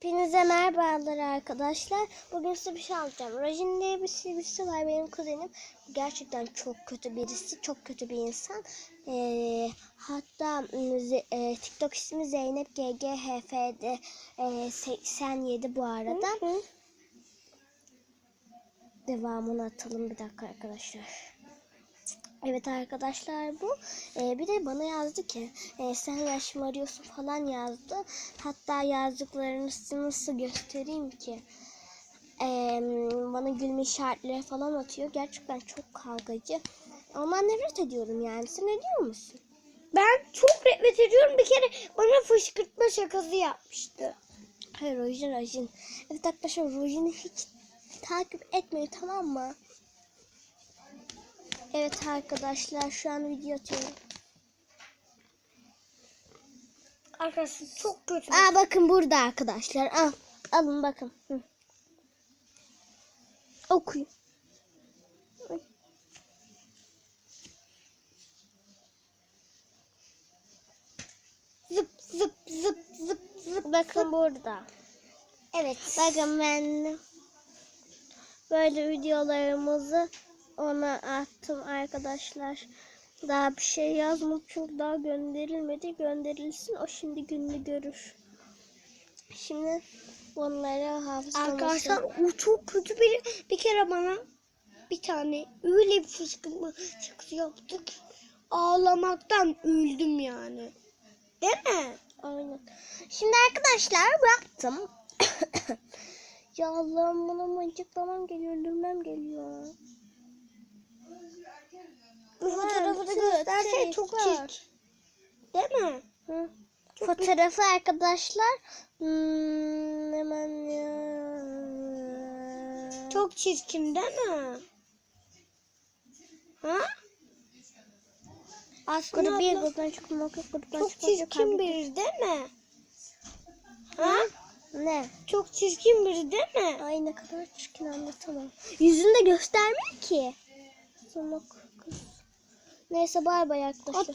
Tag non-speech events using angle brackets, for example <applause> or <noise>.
Hepinize merhabalar arkadaşlar. Bugün size bir şey anlatacağım. Rajin diye bir birisi var benim kuzenim. Gerçekten çok kötü birisi. Çok kötü bir insan. Ee, hatta e, e, TikTok ismi Zeynep GGHF'de e, 87 bu arada. Devamını atalım bir dakika arkadaşlar. Evet arkadaşlar bu. Ee, bir de bana yazdı ki e, sen yaşım arıyorsun falan yazdı. Hatta yazdıklarını size nasıl göstereyim ki. Ee, bana gülme işaretleri falan atıyor. Gerçekten çok kavgacı. Ondan nefret ediyorum yani. Sen ediyor musun? Ben çok nefret ediyorum. Bir kere bana fışkırtma şakası yapmıştı. Hayır Rojin Rojin. Evet arkadaşlar Rojin'i hiç takip etmeyin tamam mı? Evet arkadaşlar şu an video atıyorum. Arkadaşlar çok kötü. Aa bakın burada arkadaşlar. Al. Alın bakın. Hı. Okuyun. Zıp zıp zıp zıp zıp. Bakın burada. Evet. Bakın ben böyle videolarımızı ona attım arkadaşlar. Daha bir şey yazmadım çünkü daha gönderilmedi. Gönderilsin o şimdi gününü görür. Şimdi bunları hafızamızı... Arkadaşlar o çok kötü biri. Bir kere bana bir tane öyle bir fışkırtma şakası yaptık. Ağlamaktan öldüm yani. Değil mi? Aynen. Şimdi arkadaşlar bıraktım. <coughs> ya Allah'ım buna mıncıklamam geliyor, ölmem geliyor. Bu fotoğrafı da tüh, çok çirkin. Değil mi? Hı. Fotoğrafı arkadaşlar hmm, hemen ya. Çok çirkin değil mi? Ha? Aslında Grubu bir gruptan çıkmak yok, gruptan çok çirkin biri değil mi? Ha? Ne? Çok çirkin biri değil mi? Ay ne kadar çirkin anlatamam. Yüzünü de göstermiyor ki. Kız. Neyse bay bay arkadaşlar.